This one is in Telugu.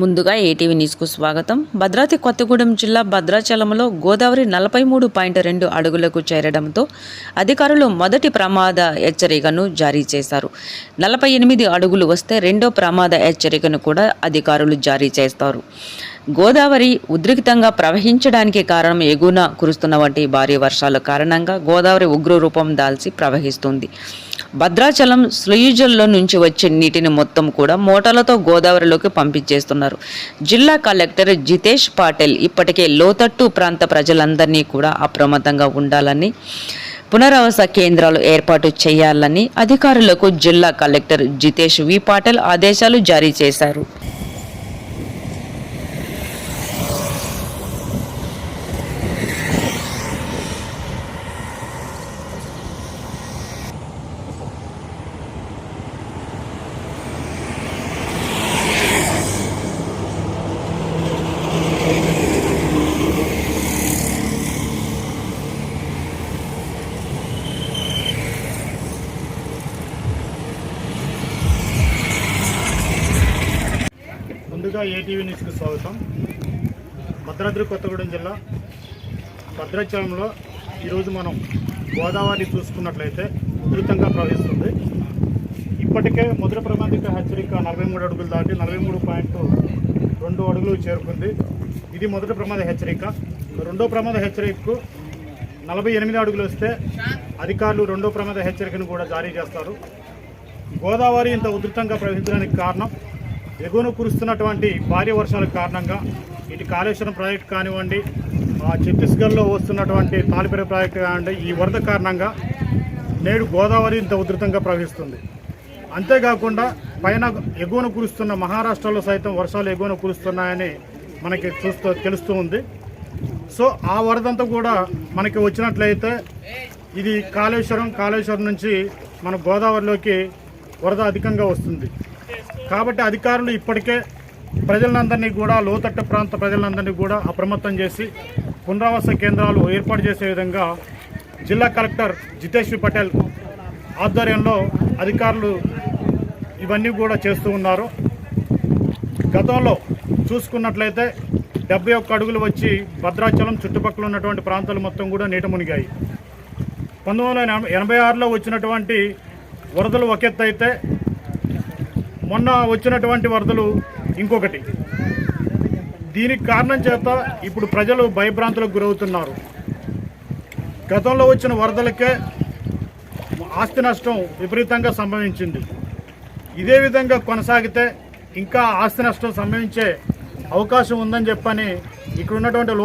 ముందుగా ఏటీవీ న్యూస్కు స్వాగతం. భద్రాద్రి కొత్తగూడెం జిల్లా భద్రాచలంలో గోదావరి నలభై మూడు పాయింట్ రెండు అడుగులకు చేరడంతో అధికారులు మొదటి ప్రమాద హెచ్చరికను జారీ చేశారు. నలభై ఎనిమిది అడుగులు వస్తే రెండో ప్రమాద హెచ్చరికను కూడా అధికారులు జారీ చేస్తారు. గోదావరి ఉద్రిక్తంగా ప్రవహించడానికి కారణం ఎగువన కురుస్తున్న వంటి భారీ వర్షాల కారణంగా గోదావరి ఉగ్ర రూపం దాల్చి ప్రవహిస్తుంది. భద్రాచలం స్లూయిజల్లో నుంచి వచ్చే నీటిని మొత్తం కూడా మోటార్లతో గోదావరిలోకి పంపించేస్తున్నారు. జిల్లా కలెక్టర్ జితేష్ పాటెల్ ఇప్పటికే లోతట్టు ప్రాంత ప్రజలందరినీ కూడా అప్రమత్తంగా ఉండాలని పునరావాస కేంద్రాలు ఏర్పాటు చేయాలని అధికారులకు జిల్లా కలెక్టర్ జితేష్ వి పాటిల్ ఆదేశాలు జారీ చేశారు. ముందుగా ఏటీవీ న్యూస్కి స్వాగతం. భద్రాద్రి కొత్తగూడెం జిల్లా భద్రాచలంలో ఈరోజు మనం గోదావరి చూసుకున్నట్లయితే ఉధృతంగా ప్రవహిస్తుంది. ఇప్పటికే మొదటి ప్రమాదిక హెచ్చరిక నలభై మూడు అడుగులు దాటి నలభై మూడు పాయింట్ రెండు అడుగులు చేరుకుంది. ఇది మొదటి ప్రమాద హెచ్చరిక. రెండో ప్రమాద హెచ్చరికకు నలభై ఎనిమిది అడుగులు వస్తే అధికారులు రెండో ప్రమాద హెచ్చరికను కూడా జారీ చేస్తారు. గోదావరి ఇంత ఉధృతంగా ప్రవహించడానికి కారణం ఎగును కురుస్తున్నటువంటి భారీ వర్షాల కారణంగా ఇటు కాళేశ్వరం ప్రాజెక్ట్ కానివ్వండి ఆ ఛత్తీస్గఢ్లో వస్తున్నటువంటి తాలిపేర ప్రాజెక్టు కానివ్వండి ఈ వరద కారణంగా నేడు గోదావరి ఇంత ఉధృతంగా ప్రవహిస్తుంది. అంతేకాకుండా పైన ఎగువన కురుస్తున్న మహారాష్ట్రలో సైతం వర్షాలు ఎగువన కురుస్తున్నాయని మనకి చూస్తూ తెలుస్తూ ఉంది. సో ఆ వరదంతా కూడా మనకి వచ్చినట్లయితే ఇది కాళేశ్వరం కాళేశ్వరం నుంచి మన గోదావరిలోకి వరద అధికంగా వస్తుంది. కాబట్టి అధికారులు ఇప్పటికే ప్రజలందరినీ కూడా లోతట్టు ప్రాంత ప్రజలందరినీ కూడా అప్రమత్తం చేసి పునరావాస కేంద్రాలు ఏర్పాటు చేసే విధంగా జిల్లా కలెక్టర్ జితేష్ పటేల్ ఆధ్వర్యంలో అధికారులు ఇవన్నీ కూడా చేస్తూ ఉన్నారు. గతంలో చూసుకున్నట్లయితే డెబ్బై ఒక్క అడుగులు వచ్చి భద్రాచలం చుట్టుపక్కల ఉన్నటువంటి ప్రాంతాలు మొత్తం కూడా నీట మునిగాయి. పంతొమ్మిది వందల ఎనభై- ఎనభై ఆరులో వచ్చినటువంటి వరదలు ఒక ఎత్తు అయితే మొన్న వచ్చినటువంటి వరదలు ఇంకొకటి. దీనికి కారణం చేత ఇప్పుడు ప్రజలు భయభ్రాంతులకు గురవుతున్నారు. గతంలో వచ్చిన వరదలకే ఆస్తి నష్టం విపరీతంగా సంభవించింది. ఇదే విధంగా కొనసాగితే ఇంకా ఆస్తి నష్టం సంభవించే అవకాశం ఉందని చెప్పని ఇక్కడ ఉన్నటువంటి